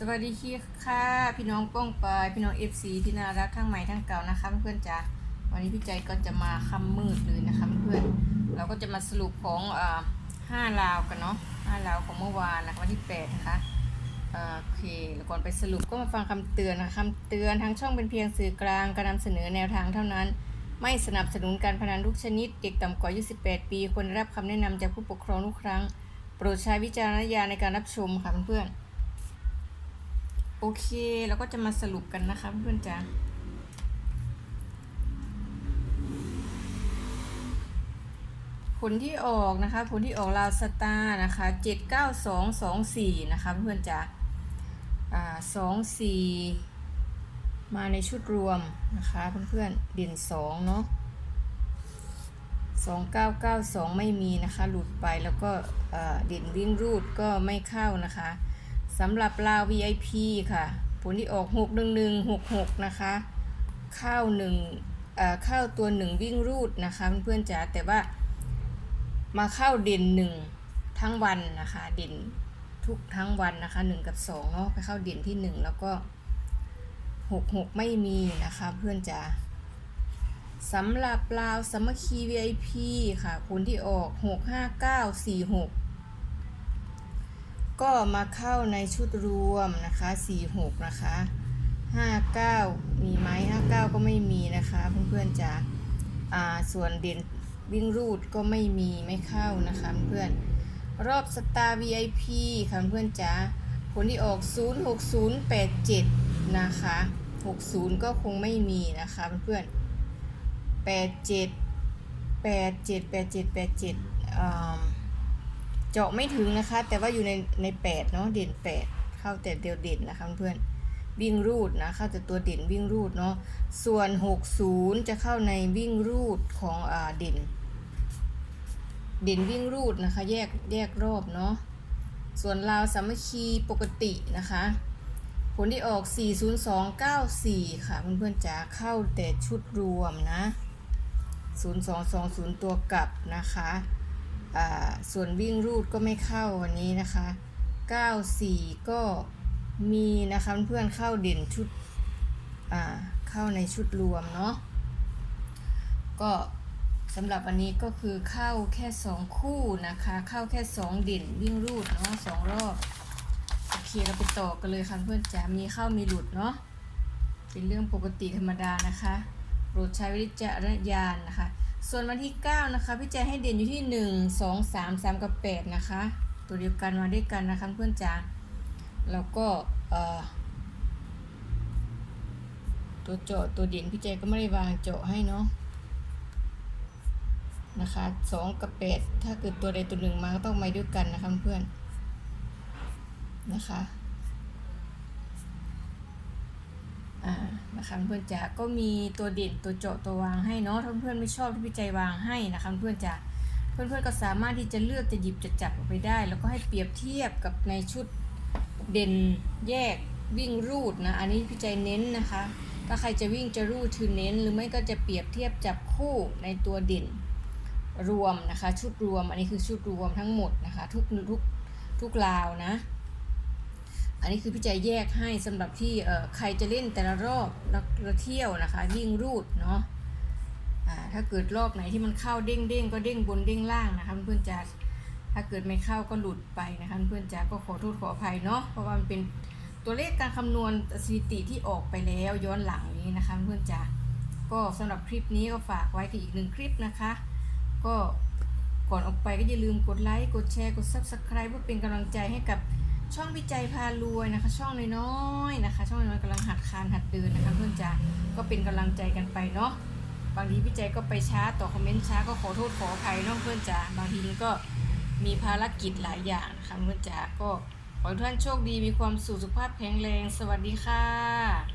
สวัสดีค่ะพี่น้องป้องปายพี่น้องเอฟซีที่น่ารักทั้งใหม่ทั้งเก่านะคะเพื่อนๆจ้าวันนี้พี่ใจก็จะมาคำมืดเลยนะคะเพื่อนเราก็จะมาสรุปของห้าลาวกันเนาะห้าลาวของเมื่อวานนะคะวันที่แปดนะคะโอเคแล้วก่อนไปสรุปก็มาฟังคำเตือนนะคะคำเตือนทางช่องเป็นเพียงสื่อกลางการนำเสนอแนวทางเท่านั้น ไม่สนับสนุนการพนันทุกชนิด เด็กต่ำกว่าอายุ18ปีควรได้รับคำแนะนำจากผู้ปกครองทุกครั้ง โปรดใช้วิจารณญาณในการรับชมค่ะเพื่อนๆ โอเคเราก็จะมาสรุปกันนะคะเพื่อนๆจ้าผลที่ออกนะคะ ผลที่ออกลาวสตาร์นะคะเจ็ดเก้าสองสองสี่นะคะเพื่อนๆจ้าอ่าสองสี่มาในชุดรวมนะคะเพื่อนๆเด่นสองเนาะสองเก้าเก้าสองไม่มีนะคะ หลุดไปแล้วก็เอ่อเด่นวิ่งรูดก็ไม่เข้านะคะ สำหรับลาว VIP ค่ะ ผลที่ออก 6 1 1 6 6 นะคะเข้า1เอ่อเข้าตัว1วิ่งรูดนะคะเพื่อนๆจ๋าแต่ว่ามาเข้าเด่น1ทั้งวันนะคะ เด่นทุกทั้งวันนะคะ1กับ2เนาะไปเข้าเด่นที่1แล้วก็6 6ไม่มีนะคะเพื่อนจ๋าสำหรับลาวสมัคคี VIP ค่ะผลที่ออก6 5 9 4 6ก็ ก็มาเข้าในชุดรวมนะคะ46นะคะ59 มีไหม59 ก็ไม่มีนะคะเพื่อนๆจะอ่าส่วนเด่นวิ่งรูดก็ไม่มีไม่เข้านะคะเพื่อนรอบสตาร์ VIP ค่ะเพื่อนจ๋าผลที่ออก 06087 นะคะ 60 ก็คงไม่มีนะคะเพื่อน87 87 87 87อ่า จาะไม่ถึงนะคะ แต่ว่าอยู่ในในแปดเนาะเด่นแปดเข้าแต่เดียวเด่นนะคะเพื่อนวิ่งรูดนะเข้าแต่ตัวเด่นวิ่งรูดเนาะส่วน 60 จะเข้าในวิ่งรูดของอ่าเด่น เด่นวิ่งรูดนะคะ แยกแยกรอบเนาะส่วนลาวสามัคคีปกตินะคะ ผลที่ออก 40294 ค่ะ เพื่อนๆจ๋าเข้าแต่ชุดรวมนะ 0220ตัวกลับนะคะ ส่วนวิ่งรูดก็ไม่เข้าวันนี้นะคะ 94 ก็มีนะคะเพื่อนเข้าเด่นชุดอ่าเข้าในชุดรวมเนาะก็สำหรับวันนี้ก็คือเข้าแค่ 2 คู่นะคะ เข้าแค่ 2 เด่นวิ่งรูดเนาะสองรอบโอเคเราไปต่อกันเลยค่ะเพื่อนจ๋ามีเข้ามีหลุดเนาะเป็นเรื่องปกติธรรมดานะคะโปรดใช้วิจารณญาณนะคะ ส่วนวันที่ 9 นะคะ พี่แจให้เด่นอยู่ที่ 1 2 3 3 กับ 8 นะคะ ตัวเดียวกันมาด้วยกันนะคะเพื่อนจ๋าแล้วก็ตัวเจาะตัวเด่นพี่แจก็ไม่ได้วางเจาะให้เนาะนะคะ2กับ 8 ถ้าเกิดตัวใดตัวหนึ่งมาก็ต้องมาด้วยกันนะคะเพื่อนนะคะ อ่า นะคะเพื่อนจ๋าก็มีตัวเด่นตัวเจาะตัววางให้เนาะถ้าเพื่อนไม่ชอบที่พี่ใจวางให้นะคะเพื่อนจ๋าเพื่อนๆก็สามารถที่จะเลือกจะหยิบจะจับออกไปได้ แล้วก็ให้เปรียบเทียบกับในชุดเด่นแยกวิ่งรูดนะอันนี้พี่ใจเน้นนะคะ ถ้าใครจะวิ่งจะรูดคือเน้น หรือไม่ก็จะเปรียบเทียบจับคู่ในตัวเด่นรวมนะคะ ชุดรวมอันนี้คือชุดรวมทั้งหมดนะคะ ทุกทุกทุกราวนะ อันนี้คือพี่ใจแยกให้สำหรับที่ใครจะเล่นแต่ละรอบล้วแล้วเที่ยวนะคะยิ่งรูดเนาะถ้าเกิดรอบไหนที่มันเข้าเด้งเด้งก็เด้งบนเด้งล่างนะคะเพื่อนๆจะถ้าเกิดไม่เข้าก็หลุดไปนะคะเพื่อนๆจะก็ขอโทษขออภัยเนาะเพราะว่ามันเป็นตัวเลขการคำนวณสถิติที่ออกไปแล้วย้อนหลังนี้นะคะเพื่อนๆจะก็สำหรับคลิปนี้ก็ฝากไว้กับอีกหนึ่งคลิปนะคะ ก็ก่อนออกไปก็อย่าลืมกดไลค์กดแชร์กด subscribe เพื่อเป็นกำลังใจให้กับ ช่องวิจัยพารวยนะคะ ช่องน้อยๆนะคะ ช่องน้อยกำลังหัดคานหัดเดินนะคะเพื่อนจ๋าก็เป็นกำลังใจกันไปเนาะบางทีพี่ใจก็ไปช้าต่อคอมเมนต์ช้าก็ขอโทษขออภัยน้องเพื่อนจ๋าบางทีก็มีภารกิจหลายอย่างนะคะเพื่อนจ๋าก็ขอทุกท่านโชคดีมีความสุขสุขภาพแข็งแรง สวัสดีค่ะ